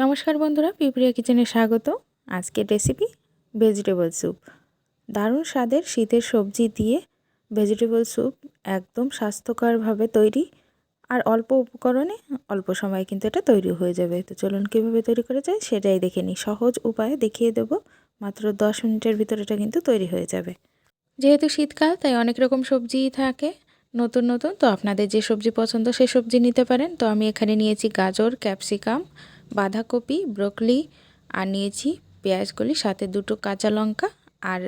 নমস্কার বন্ধুরা, পিঁপড়িয়া কিচেনে স্বাগত। আজকের রেসিপি ভেজিটেবল স্যুপ দারুণ স্বাদের শীতের সবজি দিয়ে ভেজিটেবল স্যুপ একদম স্বাস্থ্যকরভাবে তৈরি। আর অল্প উপকরণে অল্প সময়ে কিন্তু এটা তৈরি হয়ে যাবে। তো চলুন কীভাবে তৈরি করে যায় সেটাই দেখে নিই। সহজ উপায়ে দেখিয়ে দেবো। মাত্র দশ মিনিটের ভিতরে এটা কিন্তু তৈরি হয়ে যাবে। যেহেতু শীতকাল, তাই অনেক রকম সবজিই থাকে। নতুন নতুন, তো আপনাদের যে সবজি পছন্দ সে সবজি নিতে পারেন। তো আমি এখানে নিয়েছি গাজর, ক্যাপসিকাম বাঁধাকপি, ব্রোকলি আর নিয়েছি পেঁয়াজগুলি সাথে দুটো কাঁচা লঙ্কা আর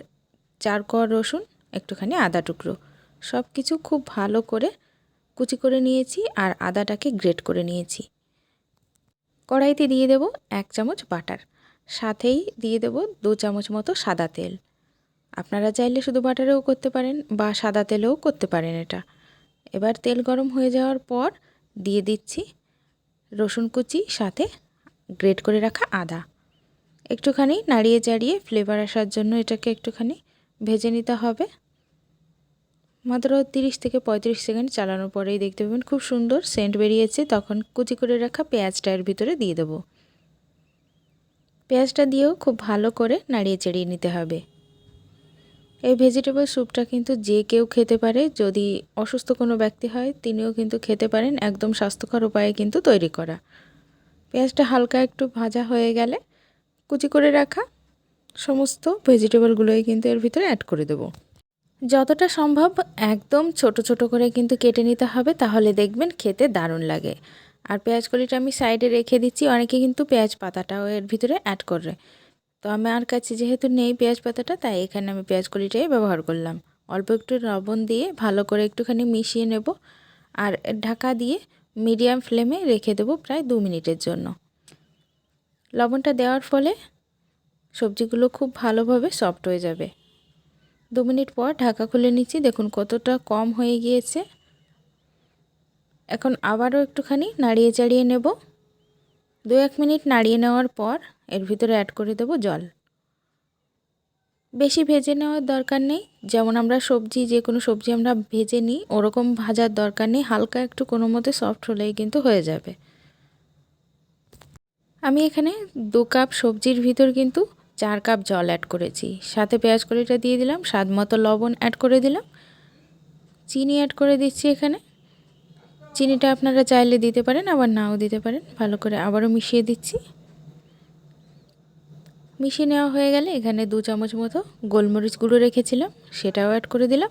চার কোয়া রসুন, একটুখানি আদা টুকরো। সব কিছু খুব ভালো করে কুচি করে নিয়েছি আর আদাটাকে গ্রেট করে নিয়েছি। কড়াইতে দিয়ে দেব এক চামচ বাটার, সাথেই দিয়ে দেব দু চামচ মতো সাদা তেল। আপনারা চাইলে শুধু বাটারেও করতে পারেন বা সাদা তেলেও করতে পারেন এটা। এবার তেল গরম হয়ে যাওয়ার পর দিয়ে দিচ্ছি রসুন কুচি, সাথে গ্রেট করে রাখা আদা। একটুখানি নাড়িয়ে চাড়িয়ে ফ্লেভার আসার জন্য এটাকে একটুখানি ভেজে নিতে হবে। মাত্র তিরিশ থেকে পঁয়ত্রিশ সেকেন্ড চালানোর পরেই দেখতে পাবেন খুব সুন্দর সেন্ট বেরিয়েছে। তখন কুচি করে রাখা পেঁয়াজটা এর ভিতরে দিয়ে দেবো। পেঁয়াজটা দিয়েও খুব ভালো করে নাড়িয়ে চাড়িয়ে নিতে হবে। এই ভেজিটেবল স্যুপটা কিন্তু যে কেউ খেতে পারে, যদি অসুস্থ কোনো ব্যক্তি হয়, তিনিও কিন্তু খেতে পারেন। একদম স্বাস্থ্যকর উপায়ে কিন্তু তৈরি করা। পেঁয়াজটা হালকা একটু ভাজা হয়ে গেলে কুচি করে রাখা সমস্ত ভেজিটেবলগুলোই কিন্তু এর ভিতরে অ্যাড করে দেবো। যতটা সম্ভব একদম ছোট ছোট করে কিন্তু কেটে নিতে হবে, তাহলে দেখবেন খেতে দারুণ লাগে। আর পেঁয়াজ কলিটা আমি সাইডে রেখে দিচ্ছি, অনেকে কিন্তু পেঁয়াজ পাতাটাও এর ভিতরে অ্যাড করে। তো আমার কাছে যেহেতু নেই পেঁয়াজ পাতাটা, তাই এখানে আমি পেঁয়াজ কলিটাই ব্যবহার করলাম। অল্প একটু লবণ দিয়ে ভালো করে একটুখানি মিশিয়ে নেব। আর ঢাকা দিয়ে মিডিয়াম ফ্লেমে রেখে দেবো প্রায় দু মিনিটের জন্য। লবণটা দেওয়ার ফলে সবজিগুলো খুব ভালোভাবে সফট হয়ে যাবে। দু মিনিট পর ঢাকা খুলে নিচ্ছি, দেখুন কতটা কম হয়ে গিয়েছে। এখন আবারও একটুখানি নাড়িয়ে চাড়িয়ে নেব। দু এক মিনিট নাড়িয়ে নেওয়ার পর এর ভিতরে অ্যাড করে দেব জল। বেশি ভেজে নেওয়ার দরকার নেই। যেমন আমরা সবজি, যে কোনো সবজি আমরা ভেজে নিই, ওরকম ভাজার দরকার নেই। হালকা একটু কোনো মতে সফট হলেই কিন্তু হয়ে যাবে। আমি এখানে দু কাপ সবজির ভিতর কিন্তু চার কাপ জল অ্যাড করেছি। সাথে পেঁয়াজ কলিটা দিয়ে দিলাম, স্বাদ মতো লবণ অ্যাড করে দিলাম। চিনি অ্যাড করে দিচ্ছি এখানে। চিনিটা আপনারা চাইলে দিতে পারেন, আবার নাও দিতে পারেন। ভালো করে আবারও মিশিয়ে দিচ্ছি। মিশিয়ে নেওয়া হয়ে গেলে এখানে দু চামচ মতো গোলমরিচ গুঁড়ো রেখেছিলাম, সেটাও অ্যাড করে দিলাম।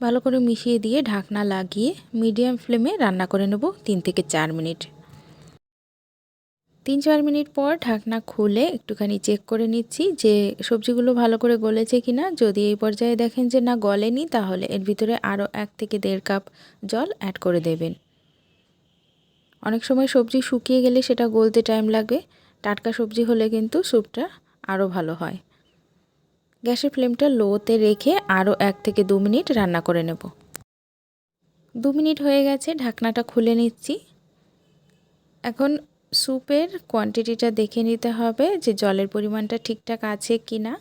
ভালো করে মিশিয়ে দিয়ে ঢাকনা লাগিয়ে মিডিয়াম ফ্লেমে রান্না করে নেব তিন থেকে চার মিনিট। তিন চার মিনিট পর ঢাকনা খুলে একটুখানি চেক করে নিচ্ছি যে সবজিগুলো ভালো করে গলেছে কি না যদি এই পর্যায়ে দেখেন যে না গলেনি, তাহলে এর ভিতরে আরও এক থেকে দেড় কাপ জল অ্যাড করে দেবেন। অনেক সময় সবজি শুকিয়ে গেলে সেটা গলতে টাইম লাগে। টাটকা সবজি হলে কিন্তু স্যুপটা আরও ভালো হয়। গ্যাসের ফ্লেমটা লোতে রেখে আরও এক থেকে দু মিনিট রান্না করে নেব। দু মিনিট হয়ে গেছে, ঢাকনাটা খুলে নিচ্ছি। এখন স্যুপের কোয়ান্টিটিটা দেখে নিতে হবে যে জলের পরিমাণটা ঠিকঠাক আছে কি না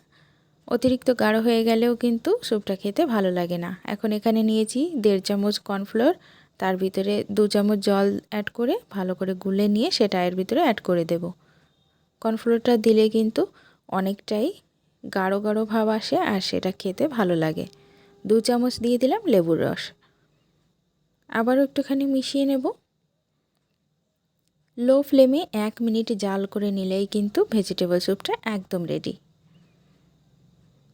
অতিরিক্ত গাঢ় হয়ে গেলেও কিন্তু স্যুপটা খেতে ভালো লাগে না। এখন এখানে নিয়েছি দেড় চামচ কর্নফ্লোর, তার ভিতরে দু চামচ জল অ্যাড করে ভালো করে গুলে নিয়ে সেটা এর ভিতরে অ্যাড করে দেব। কর্নফ্লোরটা দিলে কিন্তু অনেকটাই গাঢ় গাঢ় ভাব আসে আর সেটা খেতে ভালো লাগে। দু চামচ দিয়ে দিলাম লেবুর রস। আবারও একটুখানি মিশিয়ে নেব। লো ফ্লেমে এক মিনিট জাল করে নিলেই কিন্তু ভেজিটেবল স্যুপটা একদম রেডি।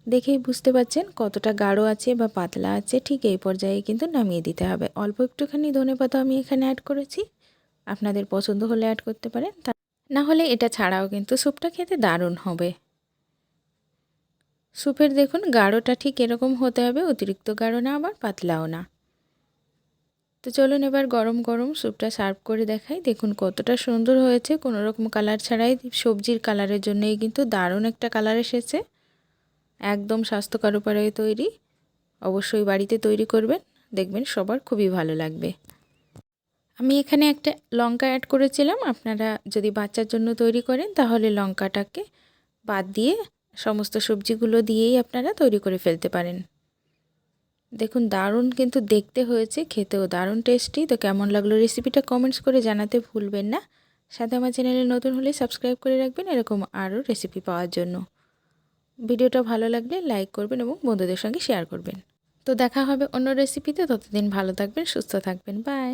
দেখেই বুঝতে পাচ্ছেন কতটা গাঢ় আছে বা পাতলা আছে, ঠিক এই পর্যায়ে কিন্তু নামিয়ে দিতে হবে। অল্প একটুখানি ধনে পাতা আমি এখানে অ্যাড করেছি। আপনাদের পছন্দ হলে অ্যাড করতে পারেন। না হলে এটা ছাড়াও কিন্তু স্যুপটা খেতে দারুণ হবে। স্যুপের দেখুন গাঢ়টা ঠিক এরকম হতে হবে, অতিরিক্ত গাঢ় না, আবার পাতলাও না। তো চলুন এবার গরম গরম স্যুপটা সার্ভ করে দেখাই। দেখুন কতটা সুন্দর হয়েছে কোনো রকম কালার ছাড়াই সবজির কালারের জন্যই কিন্তু দারুণ একটা কালার এসেছে। একদম স্বাস্থ্যকর উপায়ে তৈরি, অবশ্যই বাড়িতে তৈরি করবেন, দেখবেন সবার খুবই ভালো লাগবে। আমি এখানে একটা লঙ্কা অ্যাড করেছিলাম। আপনারা যদি বাচ্চার জন্য তৈরি করেন, তাহলে লঙ্কাটাকে বাদ দিয়ে সমস্ত সবজিগুলো দিয়েই আপনারা তৈরি করে ফেলতে পারেন। দেখুন, দারুণ কিন্তু দেখতে হয়েছে, খেতেও দারুণ টেস্টি তো কেমন লাগল রেসিপিটা কমেন্টস করে জানাতে ভুলবেন না। সাথে আমার চ্যানেলে নতুন হলে সাবস্ক্রাইব করে রাখবেন, এরকম আরও রেসিপি পাওয়ার জন্য। ভিডিওটা ভালো লাগলে লাইক করবেন এবং বন্ধুদের সঙ্গে শেয়ার করবেন। তো দেখা হবে অন্য রেসিপিতে ততদিন ভালো থাকবেন, সুস্থ থাকবেন। বাই